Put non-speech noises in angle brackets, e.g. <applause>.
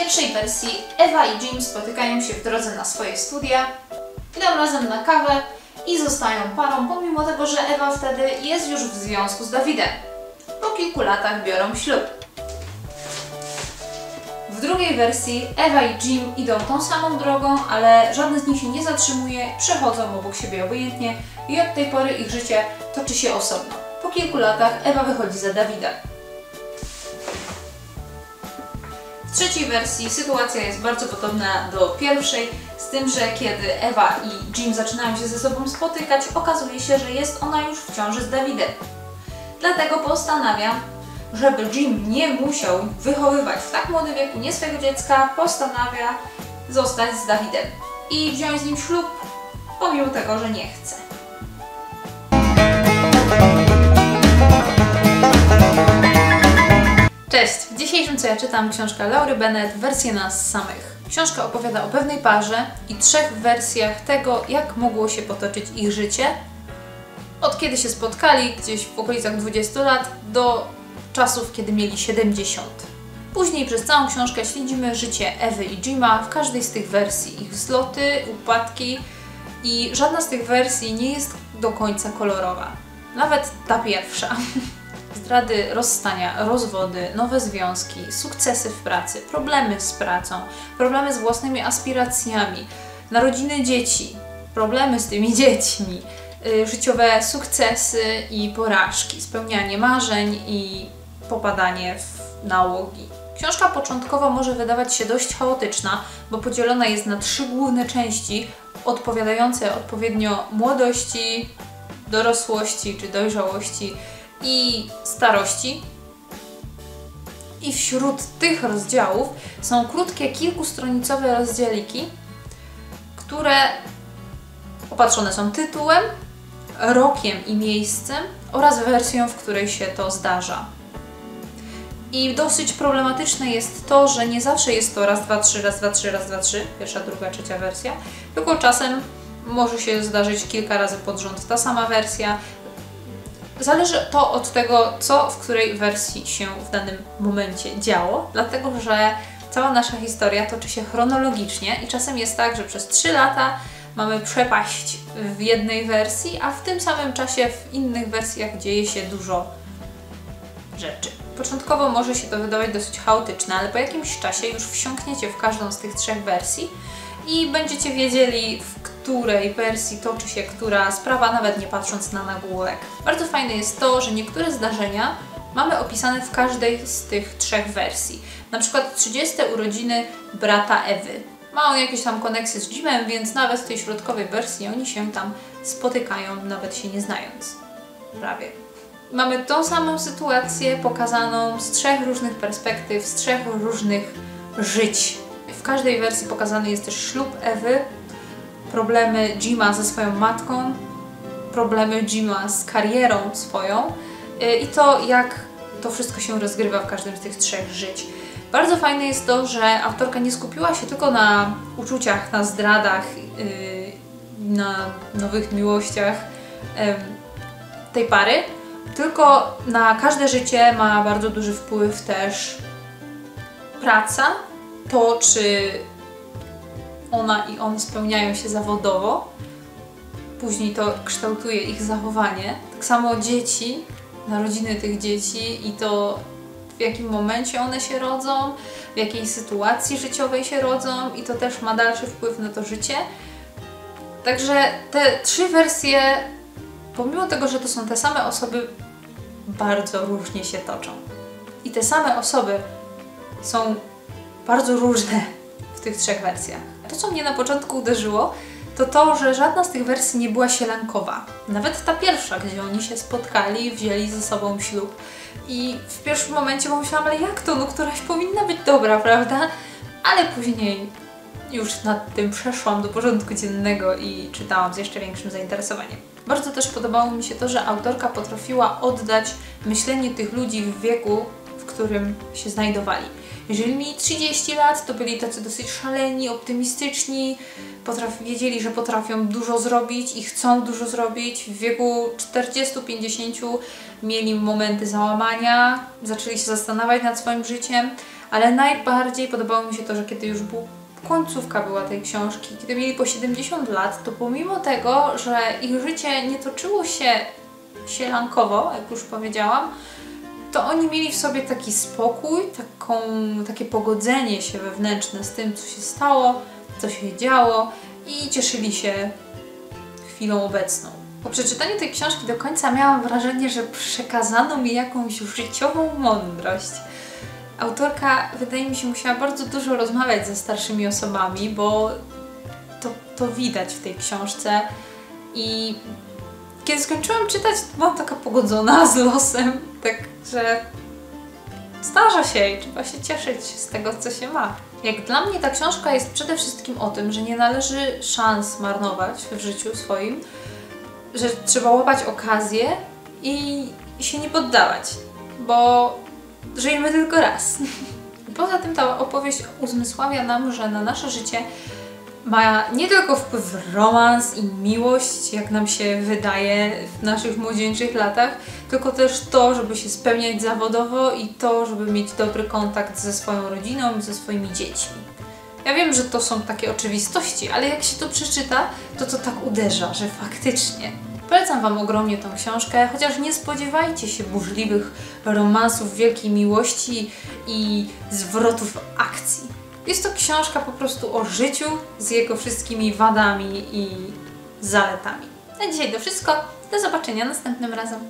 pierwszej wersji Ewa i Jim spotykają się w drodze na swoje studia, idą razem na kawę i zostają parą, pomimo tego, że Ewa wtedy jest już w związku z Dawidem. Po kilku latach biorą ślub. W drugiej wersji Ewa i Jim idą tą samą drogą, ale żaden z nich się nie zatrzymuje, przechodzą obok siebie obojętnie i od tej pory ich życie toczy się osobno. Po kilku latach Ewa wychodzi za Dawida. W trzeciej wersji sytuacja jest bardzo podobna do pierwszej, z tym, że kiedy Ewa i Jim zaczynają się ze sobą spotykać, okazuje się, że jest ona już w ciąży z Dawidem. Dlatego postanawia, żeby Jim nie musiał wychowywać w tak młodym wieku nie swojego dziecka, postanawia zostać z Dawidem i wziąć z nim ślub, pomimo tego, że nie chce. Cześć! Dzisiejszym co ja czytam książka Laury Bennett, wersję nas samych. Książka opowiada o pewnej parze i trzech wersjach tego, jak mogło się potoczyć ich życie. Od kiedy się spotkali, gdzieś w okolicach 20 lat, do czasów, kiedy mieli 70. Później przez całą książkę śledzimy życie Ewy i Jima w każdej z tych wersji, ich wzloty, upadki i żadna z tych wersji nie jest do końca kolorowa. Nawet ta pierwsza. <laughs> Zdrady, rozstania, rozwody, nowe związki, sukcesy w pracy, problemy z pracą, problemy z własnymi aspiracjami, narodziny dzieci, problemy z tymi <laughs> dziećmi, y, życiowe sukcesy i porażki, spełnianie marzeń i popadanie w nałogi. Książka początkowo może wydawać się dość chaotyczna, bo podzielona jest na trzy główne części, odpowiadające odpowiednio młodości, dorosłości czy dojrzałości i starości. I wśród tych rozdziałów są krótkie, kilkustronicowe rozdzieliki, które opatrzone są tytułem, rokiem i miejscem oraz wersją, w której się to zdarza. I dosyć problematyczne jest to, że nie zawsze jest to raz, dwa, trzy, raz, dwa, trzy, raz, dwa, trzy, pierwsza, druga, trzecia wersja, tylko czasem może się zdarzyć kilka razy pod rząd ta sama wersja. Zależy to od tego, co w której wersji się w danym momencie działo, dlatego że cała nasza historia toczy się chronologicznie i czasem jest tak, że przez 3 lata mamy przepaść w jednej wersji, a w tym samym czasie w innych wersjach dzieje się dużo rzeczy. Początkowo może się to wydawać dosyć chaotyczne, ale po jakimś czasie już wsiąkniecie w każdą z tych trzech wersji i będziecie wiedzieli, w której wersji toczy się która sprawa, nawet nie patrząc na nagłówek. Bardzo fajne jest to, że niektóre zdarzenia mamy opisane w każdej z tych trzech wersji. Na przykład 30 urodziny brata Ewy. Ma on jakieś tam koneksje z Jimem, więc nawet w tej środkowej wersji oni się tam spotykają, nawet się nie znając. Prawie. Mamy tą samą sytuację pokazaną z trzech różnych perspektyw, z trzech różnych żyć. W każdej wersji pokazany jest też ślub Ewy, problemy Jima ze swoją matką, problemy Jima z karierą swoją yy, i to, jak to wszystko się rozgrywa w każdym z tych trzech żyć. Bardzo fajne jest to, że autorka nie skupiła się tylko na uczuciach, na zdradach, yy, na nowych miłościach tej pary, tylko na każde życie ma bardzo duży wpływ też praca, to czy ona i on spełniają się zawodowo, później to kształtuje ich zachowanie. Tak samo dzieci, narodziny tych dzieci i to w jakim momencie one się rodzą, w jakiej sytuacji życiowej się rodzą i to też ma dalszy wpływ na to życie. Także te trzy wersje, pomimo tego, że to są te same osoby, bardzo różnie się toczą. I te same osoby są bardzo różne w tych trzech wersjach. To, co mnie na początku uderzyło, to to, że żadna z tych wersji nie była sielankowa. Nawet ta pierwsza, gdzie oni się spotkali, wzięli ze sobą ślub. I w pierwszym momencie pomyślałam, ale jak to? No któraś powinna być dobra, prawda? Ale później już nad tym przeszłam do porządku dziennego i czytałam z jeszcze większym zainteresowaniem. Bardzo też podobało mi się to, że autorka potrafiła oddać myślenie tych ludzi w wieku, w którym się znajdowali. Jeżeli mieli 30 lat, to byli tacy dosyć szaleni, optymistyczni, wiedzieli, że potrafią dużo zrobić i chcą dużo zrobić. W wieku 40-50 mieli momenty załamania, zaczęli się zastanawiać nad swoim życiem, ale najbardziej podobało mi się to, że kiedy już był, końcówka była tej książki, kiedy mieli po 70 lat, to pomimo tego, że ich życie nie toczyło się sielankowo, jak już powiedziałam, to oni mieli w sobie taki spokój, taką, takie pogodzenie się wewnętrzne z tym, co się stało, co się działo i cieszyli się chwilą obecną. Po przeczytaniu tej książki do końca miałam wrażenie, że przekazano mi jakąś życiową mądrość. Autorka, wydaje mi się, musiała bardzo dużo rozmawiać ze starszymi osobami, bo to, to widać w tej książce. I kiedy skończyłam czytać, byłam taka pogodzona z losem, tak, że zdarza się i trzeba się cieszyć z tego, co się ma. Jak dla mnie ta książka jest przede wszystkim o tym, że nie należy szans marnować w życiu swoim, że trzeba łapać okazję i się nie poddawać, bo żyjemy tylko raz. <laughs> Poza tym ta opowieść uzmysławia nam, że na nasze życie ma nie tylko wpływ romans i miłość, jak nam się wydaje w naszych młodzieńczych latach, tylko też to, żeby się spełniać zawodowo i to, żeby mieć dobry kontakt ze swoją rodziną ze swoimi dziećmi. Ja wiem, że to są takie oczywistości, ale jak się to przeczyta, to to tak uderza, że faktycznie. Polecam Wam ogromnie tą książkę, chociaż nie spodziewajcie się burzliwych romansów, wielkiej miłości i zwrotów akcji. Jest to książka po prostu o życiu z jego wszystkimi wadami i zaletami. Na dzisiaj to wszystko. Do zobaczenia następnym razem.